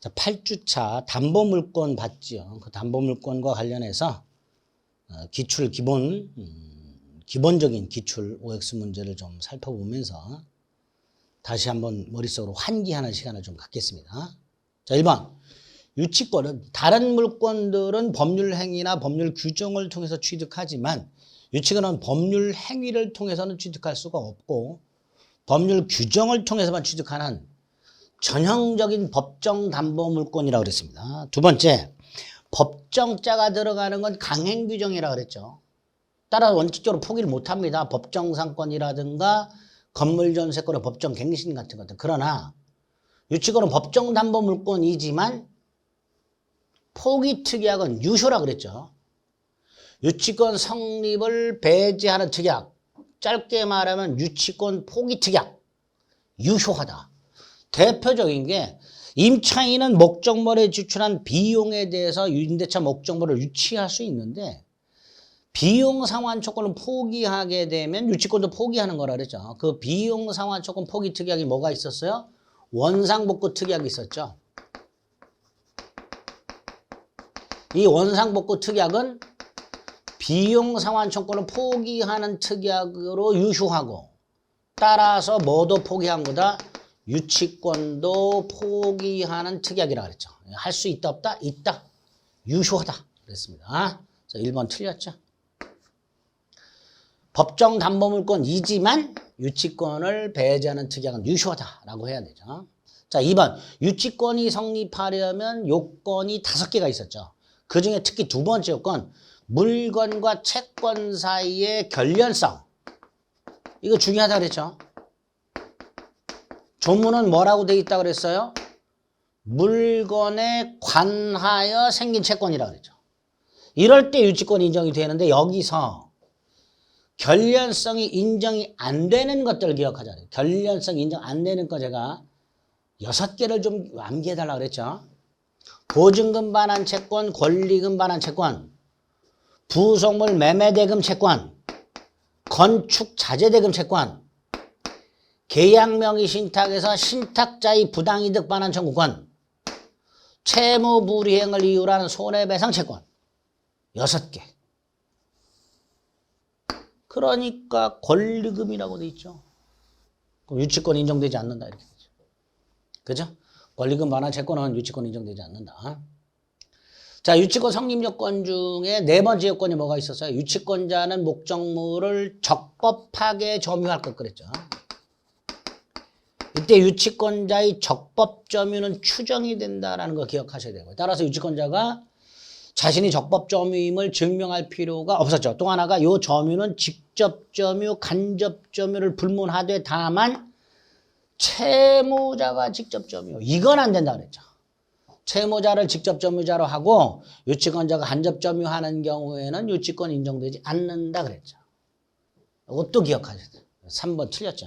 자, 8주차 담보물권 봤지요. 그 담보물권과 관련해서 어, 기출 기본 음, 기본적인 기출 OX 문제를 좀 살펴보면서 다시 한번 머릿속으로 환기하는 시간을 좀 갖겠습니다. 자, 1번. 유치권은 다른 물권들은 법률 행위나 법률 규정을 통해서 취득하지만 유치권은 법률 행위를 통해서는 취득할 수가 없고 법률 규정을 통해서만 취득하는 전형적인 법정 담보 물권이라고 그랬습니다. 두 번째, 법정자가 들어가는 건 강행 규정이라고 그랬죠. 따라 원칙적으로 포기를 못 합니다. 법정 상권이라든가 건물 전세권의 법정 갱신 같은 것들. 그러나 유치권은 법정 담보 물권이지만 포기 특약은 유효라 그랬죠. 유치권 성립을 배제하는 특약. 짧게 말하면 유치권 포기 특약. 유효하다. 대표적인 게 임차인은 목적물에 지출한 비용에 대해서 임대차 목적물을 유치할 수 있는데 비용 상환 조건을 포기하게 되면 유치권도 포기하는 거라 그랬죠. 그 비용 상환 조건 포기 특약이 뭐가 있었어요? 원상복구 특약이 있었죠. 이 원상복구 특약은 비용 상환 조건을 포기하는 특약으로 유효하고 따라서 뭐도 포기한 거다? 유치권도 포기하는 특약이라 그랬죠. 할 수 있다 없다? 있다. 유효하다. 그랬습니다. 자, 1번 틀렸죠. 법정 담보물권이지만 유치권을 배제하는 특약은 유효하다라고 해야 되죠. 자, 2번. 유치권이 성립하려면 요건이 다섯 개가 있었죠. 그 중에 특히 두 번째 요건, 물건과 채권 사이의 결련성. 이거 중요하다 그랬죠. 조문은 뭐라고 돼 있다 그랬어요? 물건에 관하여 생긴 채권이라 그랬죠. 이럴 때 유치권 인정이 되는데 여기서 결련성이 인정이 안 되는 것들을 기억하자. 결련성 인정 안 되는 거 제가 여섯 개를 좀 암기해 달라 그랬죠. 보증금 반환 채권, 권리금 반환 채권, 부속물 매매대금 채권, 건축 자재대금 채권, 계약 명의 신탁에서 신탁자의 부당이득 반환 청구권, 채무 불이행을 이유로 하는 손해배상 채권. 여섯 개. 그러니까 권리금이라고 돼 있죠. 그럼 유치권 인정되지 않는다 이렇게 되죠. 그죠? 권리금 반환 채권은 유치권 인정되지 않는다. 자, 유치권 성립 요건 중에 네 번째 요건이 뭐가 있었어요? 유치권자는 목적물을 적법하게 점유할 것 그랬죠. 이때 유치권자의 적법 점유는 추정이 된다라는 거 기억하셔야 되고요. 따라서 유치권자가 자신이 적법 점유임을 증명할 필요가 없었죠. 또 하나가 요 점유는 직접 점유, 간접 점유를 불문하되 다만 채무자가 직접 점유. 이건 안 된다 그랬죠. 채무자를 직접 점유자로 하고 유치권자가 간접 점유하는 경우에는 유치권 인정되지 않는다 그랬죠. 이것도 기억하셔야 돼요. 3번 틀렸죠.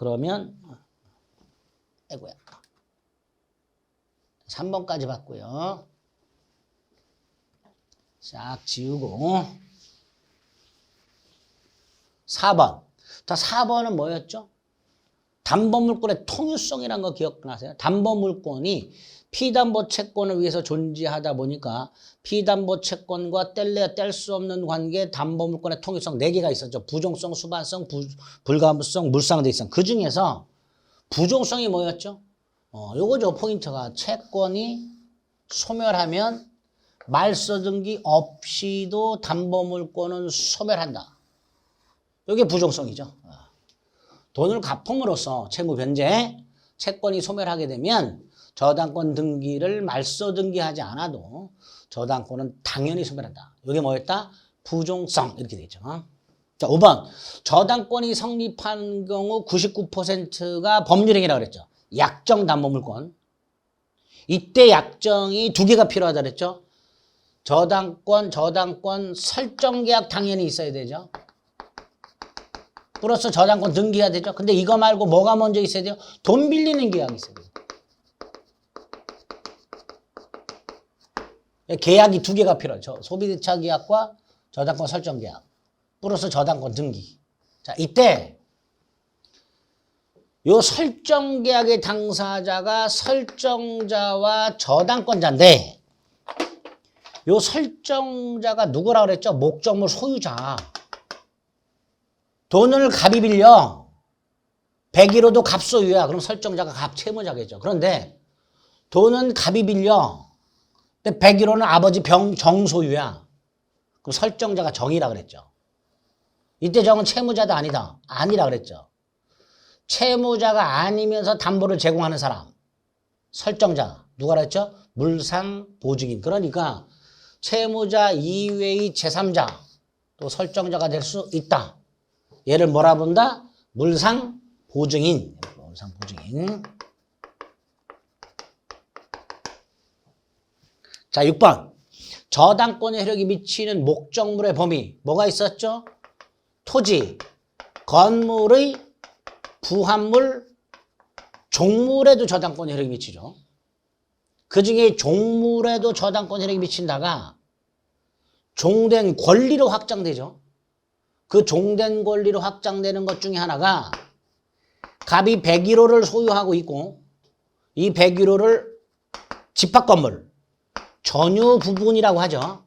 그러면 아이고야. 3번까지 봤고요. 싹 지우고 4번. 자, 4번은 뭐였죠? 담보물권의 통유성이라는 거 기억나세요? 담보물권이 피담보 채권을 위해서 존재하다 보니까 피담보 채권과 뗄래야 뗄 수 없는 관계 담보물권의 통일성 4개가 있었죠. 부종성, 수반성, 부, 불가분성, 물상대성. 그 중에서 부종성이 뭐였죠? 어, 요거죠. 포인트가 채권이 소멸하면 말소등기 없이도 담보물권은 소멸한다. 이게 부종성이죠. 어. 돈을 갚음으로써 채무 변제, 채권이 소멸하게 되면 저당권 등기를 말소 등기하지 않아도 저당권은 당연히 소멸한다. 이게 뭐였다? 부종성 이렇게 되죠. 자, 5번. 저당권이 성립한 경우 99%가 법률행위라고 그랬죠. 약정 담보물권. 이때 약정이 두 개가 필요하다 그랬죠. 저당권, 저당권 설정 계약 당연히 있어야 되죠. 플러스 저당권 등기해야 되죠. 근데 이거 말고 뭐가 먼저 있어야 돼요? 돈 빌리는 계약이 있어야 돼요. 계약이 두 개가 필요해요. 소비대차 계약과 저당권 설정 계약. 플러스 저당권 등기. 자, 이때 요 설정 계약의 당사자가 설정자와 저당권자인데 요 설정자가 누구라 그랬죠? 목적물 소유자. 돈을 갑이 빌려. 101호도 갑소유야. 그럼 설정자가 갑 채무자겠죠. 그런데 돈은 갑이 빌려. 근데 101호는 아버지 병 정소유야. 그럼 설정자가 정이라 그랬죠. 이때 정은 채무자도 아니다. 아니라 그랬죠. 채무자가 아니면서 담보를 제공하는 사람. 설정자. 누가 그랬죠? 물상 보증인. 그러니까 채무자 이외의 제3자 또 설정자가 될 수 있다. 얘를 뭐라 본다? 물상 보증인. 물상 보증인. 자, 6번. 저당권의 효력이 미치는 목적물의 범위. 뭐가 있었죠? 토지, 건물의 부합물, 종물에도 저당권 효력이 미치죠. 그 중에 종물에도 저당권 효력이 미친다가 종된 권리로 확장되죠. 그 종된 권리로 확장되는 것 중에 하나가 갑이 101호를 소유하고 있고 이 101호를 집합 건물 전유 부분이라고 하죠.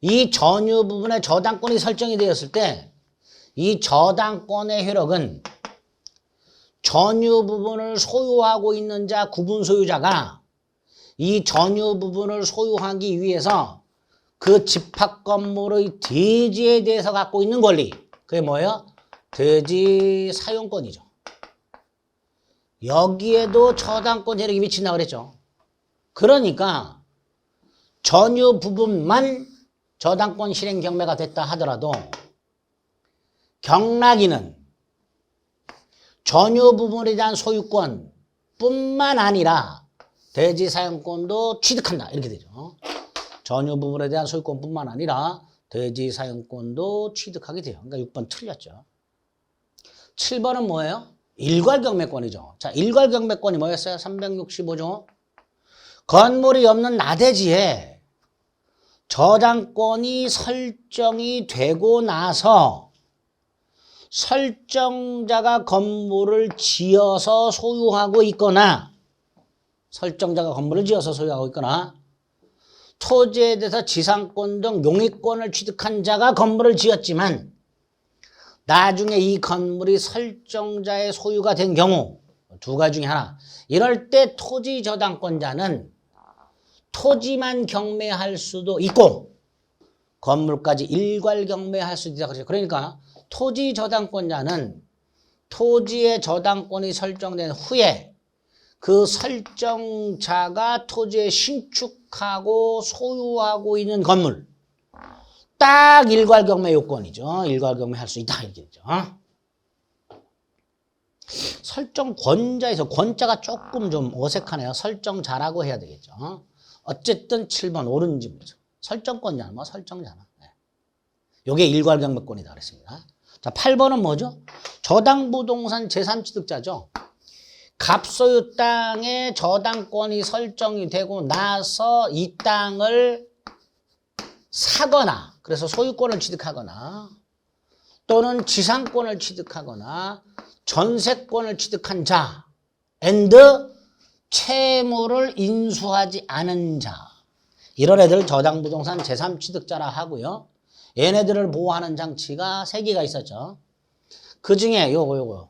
이 전유 부분에 저당권이 설정이 되었을 때 이 저당권의 효력은 전유 부분을 소유하고 있는 자 구분 소유자가 이 전유 부분을 소유하기 위해서 그 집합 건물의 대지에 대해서 갖고 있는 권리 그게 뭐예요? 대지 사용권이죠. 여기에도 저당권 효력이 미친다고 그랬죠. 그러니까 전유 부분만 저당권 실행 경매가 됐다 하더라도 경락인은 전유 부분에 대한 소유권 뿐만 아니라 대지 사용권도 취득한다. 이렇게 되죠. 전유 부분에 대한 소유권 뿐만 아니라 대지 사용권도 취득하게 돼요. 그러니까 6번 틀렸죠. 7번은 뭐예요? 일괄 경매권이죠. 자, 일괄 경매권이 뭐였어요? 365조. 건물이 없는 나대지에 저당권이 설정이 되고 나서 설정자가 건물을 지어서 소유하고 있거나 설정자가 건물을 지어서 소유하고 있거나 토지에 대해서 지상권 등 용익권을 취득한 자가 건물을 지었지만 나중에 이 건물이 설정자의 소유가 된 경우 두 가지 중에 하나 이럴 때 토지 저당권자는 토지만 경매할 수도 있고 건물까지 일괄 경매할 수도 있다 그러죠. 그러니까 토지 저당권자는 토지의 저당권이 설정된 후에 그 설정자가 토지에 신축하고 소유하고 있는 건물 딱 일괄 경매 요건이죠. 일괄 경매 할 수 있다 이렇게 되죠. 설정 권자에서 권자가 조금 좀 어색하네요. 설정자라고 해야 되겠죠. 어쨌든 7번 옳은 지문이죠. 설정권자는 뭐 설정자나. 네. 요게 일괄 경매권이다 그랬습니다. 자, 8번은 뭐죠? 저당 부동산 제3취득자죠. 갑소유 땅에 저당권이 설정이 되고 나서 이 땅을 사거나 그래서 소유권을 취득하거나 또는 지상권을 취득하거나 전세권을 취득한 자 앤드 채무를 인수하지 않은 자 이런 애들 저당부동산 제3취득자라 하고요. 얘네들을 보호하는 장치가 세 개가 있었죠. 그 중에 요거 요거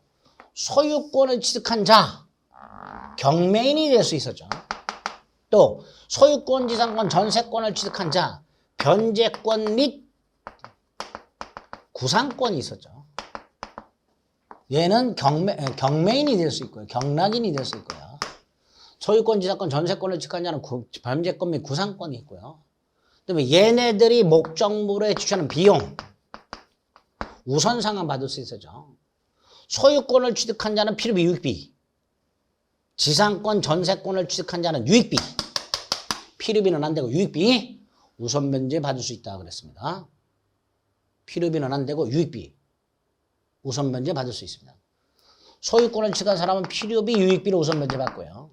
소유권을 취득한 자 경매인이 될 수 있었죠. 또 소유권, 지상권, 전세권을 취득한 자 변제권 및 구상권이 있었죠. 얘는 경매, 경매인이 될 수 있고요. 경락인이 될 수 있고요. 소유권, 지상권, 전세권을 취득한 자는 구, 변제권 및 구상권이 있고요. 그다음에 얘네들이 목적물에 지출하는 비용 우선 상환 받을 수 있었죠. 소유권을 취득한 자는 필요비 유익비, 지상권 전세권을 취득한 자는 유익비, 필요비는 안 되고 유익비 우선 면제 받을 수 있다 그랬습니다. 필요비는 안 되고 유익비 우선 면제 받을 수 있습니다. 소유권을 취득한 사람은 필요비 유익비를 우선 면제 받고요.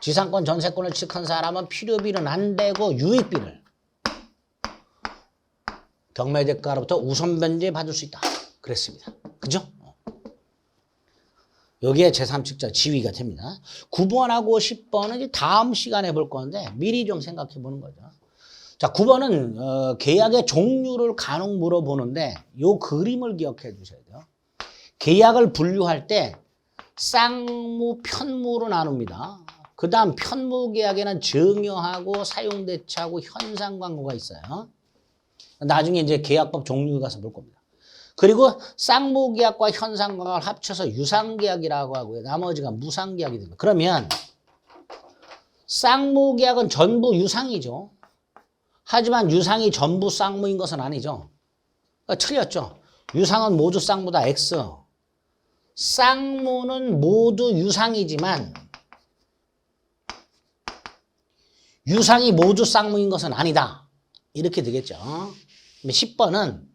지상권 전세권을 취득한 사람은 필요비는 안 되고 유익비를 경매 대가로부터 우선 변제 받을 수 있다. 그랬습니다. 그죠? 어. 여기에 제3측자 지위가 됩니다. 9번하고 10번은 이제 다음 시간에 볼 건데 미리 좀 생각해 보는 거죠. 자, 9번은 어, 계약의 종류를 간혹 물어보는데 요 그림을 기억해 주셔야 돼요. 계약을 분류할 때 쌍무, 편무로 나눕니다. 그 다음 편무 계약에는 증여하고 사용대체하고 현상 광고가 있어요. 나중에 이제 계약법 종류 가서 볼 겁니다. 그리고 쌍무 계약과 현상 광고를 합쳐서 유상 계약이라고 하고요. 나머지가 무상 계약이 됩니다. 그러면 쌍무 계약은 전부 유상이죠. 하지만 유상이 전부 쌍무인 것은 아니죠. 그러니까 틀렸죠. 유상은 모두 쌍무다 X. 쌍무는 모두 유상이지만 유상이 모두 쌍무인 것은 아니다. 이렇게 되겠죠. 10번은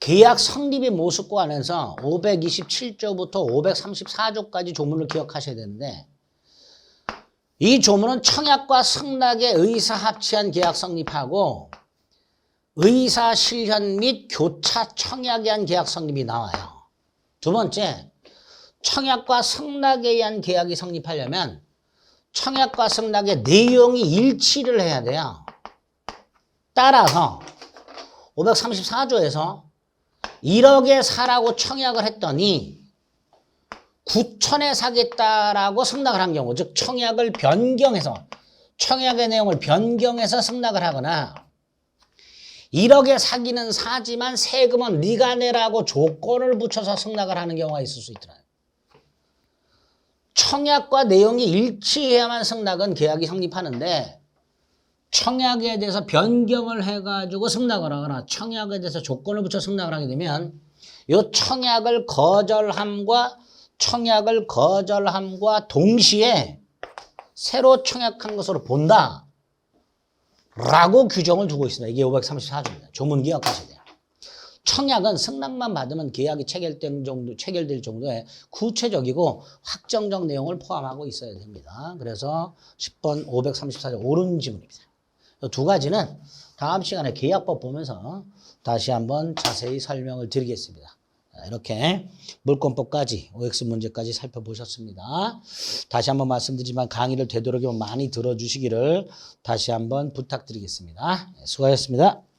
계약 성립의 모습과 관해서 527조부터 534조까지 조문을 기억하셔야 되는데 이 조문은 청약과 승낙의 의사 합치한 계약 성립하고 의사 실현 및 교차 청약에 의한 계약 성립이 나와요. 두 번째, 청약과 승낙에 의한 계약이 성립하려면 청약과 승낙의 내용이 일치를 해야 돼요. 따라서 534조에서 1억에 사라고 청약을 했더니 9천에 사겠다라고 승낙을 한 경우, 즉 청약을 변경해서 청약의 내용을 변경해서 승낙을 하거나 1억에 사기는 사지만 세금은 네가 내라고 조건을 붙여서 승낙을 하는 경우가 있을 수 있더라. 청약과 내용이 일치해야만 승낙은 계약이 성립하는데 청약에 대해서 변경을 해가지고 승낙을 하거나 청약에 대해서 조건을 붙여 승낙을 하게 되면 이 청약을 거절함과 청약을 거절함과 동시에 새로 청약한 것으로 본다. 라고 규정을 두고 있습니다. 이게 534조입니다. 조문 기억하셔야 돼요. 청약은 승낙만 받으면 계약이 체결된 정도, 체결될 정도의 구체적이고 확정적 내용을 포함하고 있어야 됩니다. 그래서 10번 534조 옳은 지문입니다. 이두 가지는 다음 시간에 계약법 보면서 다시 한번 자세히 설명을 드리겠습니다. 자, 이렇게 물권법까지 OX 문제까지 살펴보셨습니다. 다시 한번 말씀드리지만 강의를 되도록이면 많이 들어주시기를 다시 한번 부탁드리겠습니다. 네, 수고하셨습니다.